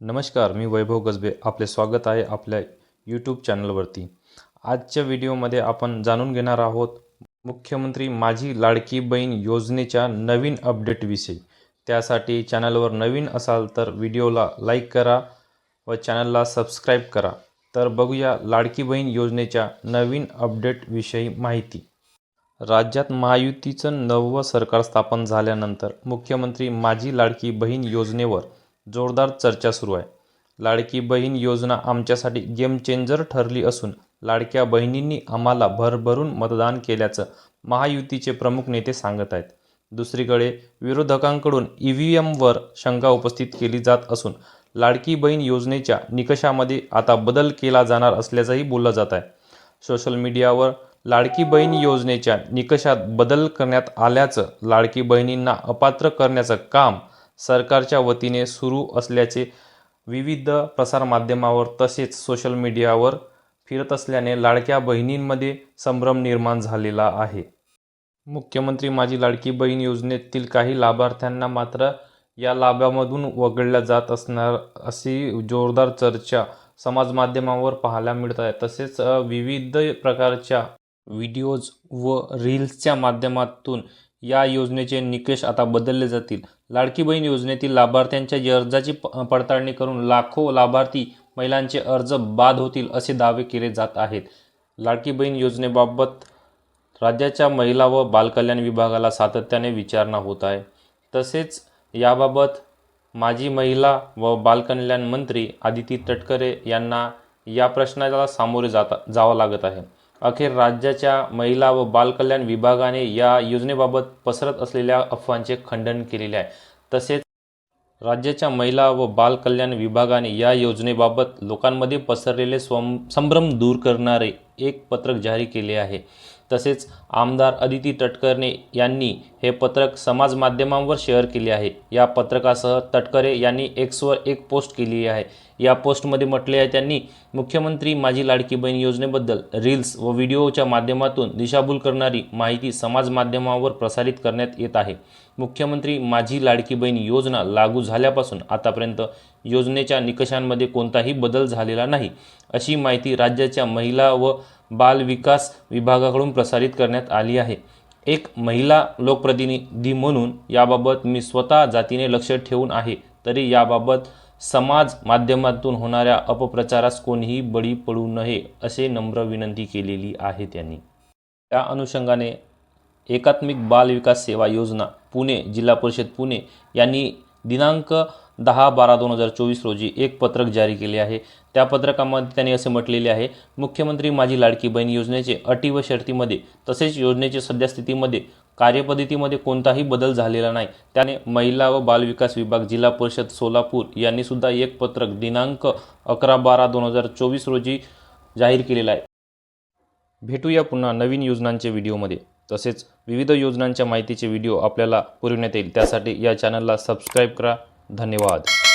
नमस्कार मी वैभव गजबे. आपले स्वागत आहे आपल्या यूट्यूब चॅनलवरती आजच्या व्हिडिओमध्ये आपण जाणून घेणार आहोत मुख्यमंत्री माझी लाडकी बहीण योजनेच्या नवीन अपडेटविषयी त्यासाठी चॅनलवर नवीन असाल तर व्हिडिओला लाईक करा व चॅनलला सबस्क्राईब करा. तर बघूया लाडकी बहीण योजनेच्या नवीन अपडेटविषयी माहिती. राज्यात महायुतीचं नववं सरकार स्थापन झाल्यानंतर मुख्यमंत्री माझी लाडकी बहीण योजनेवर जोरदार चर्चा सुरू आहे. लाडकी बहीण योजना आमच्यासाठी गेम चेंजर ठरली असून लाडक्या बहिणींनी आम्हाला भरभरून मतदान केल्याचं महायुतीचे प्रमुख नेते सांगत आहेत. दुसरीकडे विरोधकांकडून ई व्ही एमवर शंका उपस्थित केली जात असून लाडकी बहीण योजनेच्या निकषामध्ये आता बदल केला जाणार असल्याचंही बोललं जात आहे. सोशल मीडियावर लाडकी बहीण योजनेच्या निकषात बदल करण्यात आल्याचं लाडकी बहिणींना अपात्र करण्याचं काम सरकारच्या वतीने सुरू असल्याचे विविध प्रसारमाध्यमावर तसेच सोशल मीडियावर फिरत असल्याने लाडक्या बहिणींमध्ये संभ्रम निर्माण झालेला आहे. मुख्यमंत्री माझी लाडकी बहीण योजनेतील काही लाभार्थ्यांना मात्र या लाभामधून वगळल्या जात असणार अशी जोरदार चर्चा समाजमाध्यमावर पाहायला मिळत आहे. तसेच विविध प्रकारच्या व्हिडिओज व रील्सच्या माध्यमातून या योजनेचे निकष आता बदलले जातील. लाडकी बहीण योजनेतील लाभार्थ्यांच्या अर्जाची प- पडताळणी करून लाखो लाभार्थी महिलांचे अर्ज बाद होतील असे दावे केले जात आहेत. लाडकी बहीण योजनेबाबत राज्याच्या महिला व बालकल्याण विभागाला सातत्याने विचारणा होत आहे. तसेच याबाबत माजी महिला व बालकल्याण मंत्री आदिती तटकरे यांना या प्रश्नाला सामोरे जाता जावं लागत आहे. अखेर राज्याच्या महिला व बालकल्याण विभागाने या योजनेबाबत पसरत असलेल्या अफवांचे खंडन केलेले आहे. तसेच राज्याच्या महिला व बाल कल्याण विभागाने या योजनेबाबत लोकांमध्ये पसरलेले स्वं संभ्रम दूर करणारे एक पत्रक जारी केले आहे. तसेच आमदार अदिती तटकरे यांनी हे पत्रक समाज माध्यमांवर शेअर केले आहे. या पत्रकासह तटकरे यांनी एक्सवर एक पोस्ट केली आहे. या पोस्टमध्ये म्हटले आहे त्यांनी मुख्यमंत्री माझी लाडकी बहीण योजनेबद्दल रील्स व व्हिडिओच्या माध्यमातून दिशाभूल करणारी माहिती समाज माध्यमावर प्रसारित करण्यात येत आहे. मुख्यमंत्री माझी लाडकी बहीण योजना लागू झाल्यापासून आतापर्यंत योजनेच्या निकषांमध्ये कोणताही बदल झालेला नाही. अशी माहिती राज्याच्या महिला व बाल विकास विभागाकडून प्रसारित करण्यात आली आहे. एक महिला लोकप्रतिनिधी म्हणून याबाबत मी स्वतः जातीने लक्ष ठेवून आहे. तरी याबाबत समाज माध्यमातून होणाऱ्या अपप्रचारास कोणीही बळी पडू नये असे नम्र विनंती केलेली आहे त्यांनी. त्या अनुषंगाने एकात्मिक बाल विकास सेवा योजना पुणे जिल्हा परिषद पुणे यांनी दिनांक दहा बारा दोन हजार चोवीस रोजी एक पत्रक जारी केले आहे. त्या पत्रकामध्ये त्यांनी असे म्हटलेले आहे मुख्यमंत्री माझी लाडकी बहीण योजनेचे अटी व शर्तीमध्ये तसेच योजनेचे सध्या स्थितीमध्ये कार्यपद्धतीमध्ये कोणताही बदल झालेला नाही. त्याने महिला व बालविकास विभाग जिल्हा परिषद सोलापूर यांनी सुद्धा एक पत्रक दिनांक अकरा बारा दोन हजार चोवीस रोजी जाहीर केलेला आहे. भेटूया पुन्हा नवीन योजनांच्या व्हिडिओमध्ये. तसेच विविध योजनांच्या माहितीचे व्हिडिओ आपल्याला पुरविण्यात येईल. त्यासाठी या चॅनलला सबस्क्राईब करा. धन्यवाद.